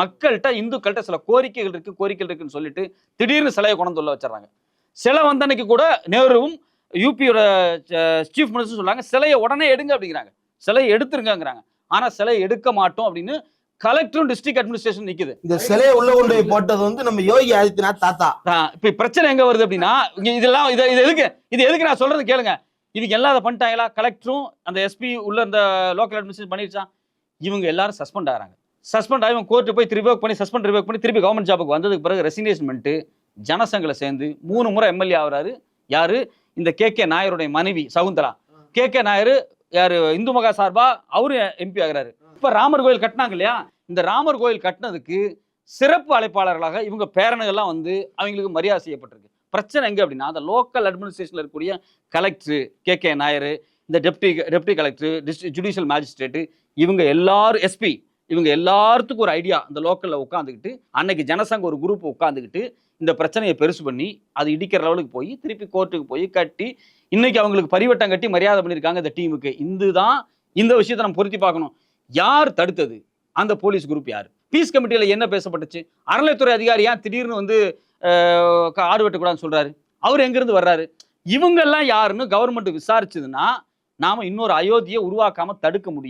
மக்கள்கிட்ட இந்துக்கள்கிட்ட சில கோரிக்கைகள் இருக்கு கோரிக்கைகள் இருக்குன்னு சொல்லிட்டு திடீர்னு சிலையை கொண்டு உள்ள வச்சிடறாங்க. சிலை வந்த அன்னைக்கு கூட நேருவும் யூபியோட சீஃப் மினிஸ்டர் சொல்லாங்க சிலையை உடனே எடுங்க அப்படிங்கிறாங்க. சிலையை எடுத்துருங்கங்கிறாங்க. ஆனா சிலையை எடுக்க மாட்டோம் அப்படின்னு கலெக்டரும் டிஸ்ட்ரிக்ட் அட்மினிஸ்ட்ரேஷன் நிக்குது. இந்த சிலையை உள்ள கொண்டு போய் போட்டது வந்து நம்ம யோகி ஆதித்யநாத் தாத்தா. இப்ப பிரச்சனை எங்க வருது அப்படின்னா இதெல்லாம் இது இது எதுக்கு இது எதுக்கு நான் சொல்றது கேளுங்க. இவங்க எல்லாம் அதை பண்ணிட்டாங்களா? கலெக்டரும் அந்த எஸ்பி உள்ள இந்த லோக்கல் அட்மினிஸ்ட்ரேஷன் பண்ணிருச்சா? இவங்க எல்லாரும் சஸ்பெண்ட் ஆகிறாங்க. சஸ்பெண்ட் ஆகி கோர்ட்டு போய் ரிவோக் பண்ணி சஸ்பெண்ட் ரிவோக் பண்ணி திருப்பி கவர்மெண்ட் ஜாபுக்கு வந்ததுக்கு பிறகு ரெசிக்னேஷன் பண்ணிட்டு ஜனசங்கில் சேர்ந்து மூணு முறை எம்எல்ஏ ஆகிறாரு. யாரு? இந்த கே கே நாயருடைய மனைவி சகுந்தலா. கே கே நாயர் யாரு? இந்து மகா சார்பா அவரு எம்பி ஆகுறாரு. இப்போ ராமர் கோயில் கட்டினாங்க இல்லையா? இந்த ராமர் கோயில் கட்டினதுக்கு சிறப்பு அழைப்பாளர்களாக இவங்க பேரணுகள்லாம் வந்து அவங்களுக்கு மரியாதை செய்யப்பட்டிருக்கு. பிரச்சனை எங்கே அப்படின்னா அந்த லோக்கல் அட்மினிஸ்ட்ரேஷனில் இருக்கக்கூடிய கலெக்டர் கே கே நாயர் இந்த deputy deputy collector district judicial magistrate இவங்க எல்லாரும் எஸ்பி இவங்க எல்லாத்துக்கும் ஒரு ஐடியா இந்த லோக்கலில் உட்காந்துக்கிட்டு அன்னைக்கு ஜனசங்க ஒரு குரூப் உட்காந்துக்கிட்டு இந்த பிரச்சனையை பெருசு பண்ணி அது இடிக்கிற லெவலுக்கு போய் திருப்பி கோர்ட்டுக்கு போய் கட்டி இன்னைக்கு அவங்களுக்கு பரிவட்டம் கட்டி மரியாதை பண்ணியிருக்காங்க இந்த டீமுக்கு இதுதான் இந்த விஷயத்தை நம்ம பொருத்தி பார்க்கணும். யார் தடுத்தது? அந்த போலீஸ் குரூப் யார்? பீஸ் கமிட்டியில் என்ன பேசப்பட்டுச்சு? அறநிலைத்துறை அதிகாரி ஏன் திடீர்னு வந்து க- ஆடு வெட்டக்கூடாதுன்னு சொல்கிறாரு அவர் எங்கேருந்து வர்றாரு? இவங்கெல்லாம் யாருன்னு கவர்மெண்ட் விசாரிச்சதுன்னா நாம் இன்னொரு அயோத்தியை உருவாக்காமல் தடுக்க முடியும்.